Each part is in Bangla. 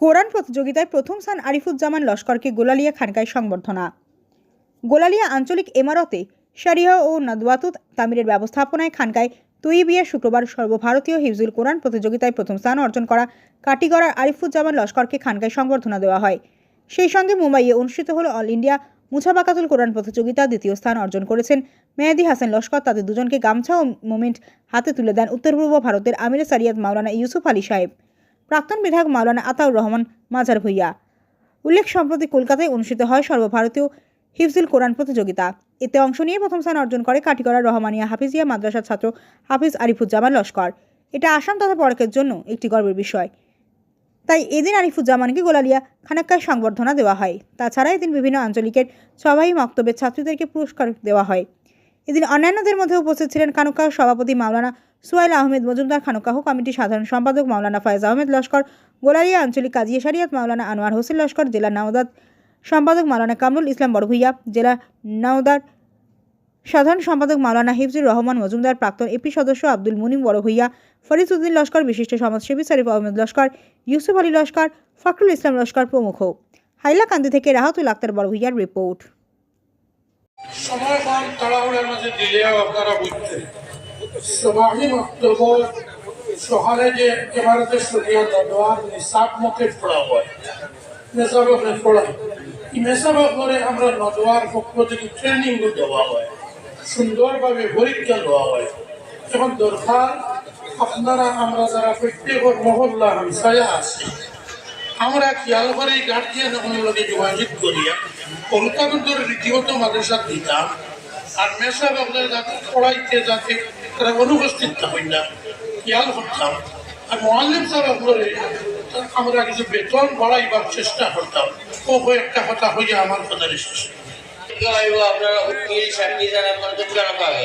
কোরআন প্রতিযোগিতায় প্রথম স্থান আরিফুজ্জামান লস্করকে গোলালিয়া খানকায় সংবর্ধনা। গোলালিয়া আঞ্চলিক এমারতে শারিয়া ও নাদওয়াতুত তামিরের ব্যবস্থাপনায় খানকায় তৈবিয়া শুক্রবার সর্বভারতীয় হিফজুল কোরআন প্রতিযোগিতায় প্রথম স্থান অর্জন করা কাটিগড়ার আরিফুজ্জামান লস্করকে খানকায় সংবর্ধনা দেওয়া হয়। সেই সঙ্গে মুম্বাইয়ে অনুষ্ঠিত হল অল ইন্ডিয়া মুছাবাকাতুল কোরআন প্রতিযোগিতা দ্বিতীয় স্থান অর্জন করেছেন মেহেদি হাসান লস্কর। তাদের দুজনকে গামছা ও মোমেন্ট হাতে তুলে দেন উত্তর পূর্ব ভারতের আমির সারিয়াত মাওলানা ইউসুফ আলী সাহেব। প্রাক্তন বিধায়ক মাওলানা আতাউর রহমান মাজার ভুইয়া। উল্লেখ, সম্প্রতি কলকাতায় অনুষ্ঠিত হয় সর্বভারতীয় হিফজুল কোরআন প্রতিযোগিতা। এতে অংশ নিয়ে প্রথম স্থান অর্জন করে কাটিগড়ার রহমানিয়া হাফিজিয়া মাদ্রাসার ছাত্র হাফিজ আরিফুজ্জামান লস্কর। এটা আসাম তথা পরকের জন্য একটি গর্বের বিষয়। তাই এদিন আরিফুজ্জামানকে গোলালিয়া খানাক্কায় সংবর্ধনা দেওয়া হয়। তাছাড়া এদিন বিভিন্ন আঞ্চলিকের সবাই মক্তবের ছাত্রীদেরকে পুরস্কার দেওয়া হয়। এদিন অন্যান্যদের মধ্যে উপস্থিত ছিলেন খানুকাহ সভাপতি মাওলানা সুয়াইল আহমেদ মজুমদার, খানুকাহ কমিটির সাধারণ সম্পাদক মাওলানা ফয়েজ আহমেদ লস্কর, গোলালিয়া আঞ্চলিক কাজিয়া শরিয়াত মাওলানা আনোয়ার হোসেন লস্কর, জেলা নওদাদ সম্পাদক মাওলানা কামরুল ইসলাম বড়ভুইয়া, জেলা নওদার সাধারণ সম্পাদক মাওলানা হিফজুর রহমান মজুমদার, প্রাক্তন এপি সদস্য আব্দুল মুনিম বড়ভুইয়া ফরিদউদ্দিন লস্কর, বিশিষ্ট সমাজসেবী শরীফ আহমেদ লস্কর, ইউসুফ আলী লস্কর, ফখরুল ইসলাম লস্কর প্রমুখ। হাইলাকান্দি থেকে রাহাতুল আক্তার বড়ভুইয়ার রিপোর্ট। সময় কম তাড়াহুড়ার মাঝে দিলেও আপনারা বুঝতেন সবাই বক্তব্য সকালে যে এবারে সরিয়া দেওয়ার নিসাব মতে পড়া হয়। আপনি পড়া মেসাব করে আমরা নদওয়ার পক্ষ থেকে ট্রেনিং দেওয়া হয়। সুন্দরভাবে পরীক্ষা দেওয়া হয়। এখন দরকার, আপনারা, আমরা যারা প্রত্যেক মহল্লা হামসায়া আছি, আমরা খেয়াল করে গার্জিয়ান লগে যোগাযোগ করিয়া কলকাতার রীতিগত মাদ্রাসা দিতাম আর মেসা আপনার যাতে পড়াইতে যাতে তারা অনুপস্থিত থাকেন না খেয়াল করতাম। আর মোয়াল্লিম সাহেব আপনার আমরা কিছু বেতন বাড়াইবার চেষ্টা করতাম। ও কয়েকটা কথা হইয়া আমার কথা শেষ। আপনারা উকিল সাক্ষী যারা মন্তব্য করা পাবে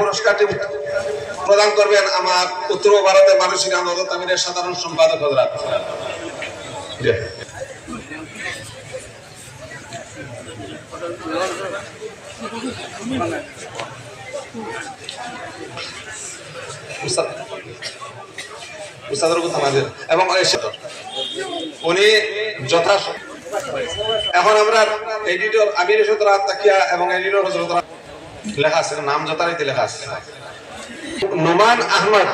পুরস্কারটি প্রদান করবেন আমার উত্তর ভারতের মানসিক আনন্দ তামিলের সাধারণ সম্পাদক হজরাত। এবং উনি যথা এখন আমরা এডিটর আমির তাকিয়া এবং এডিটর হজরত লেখা আছে, নাম যথারীতি লেখা আছে। নোমান আহমদ।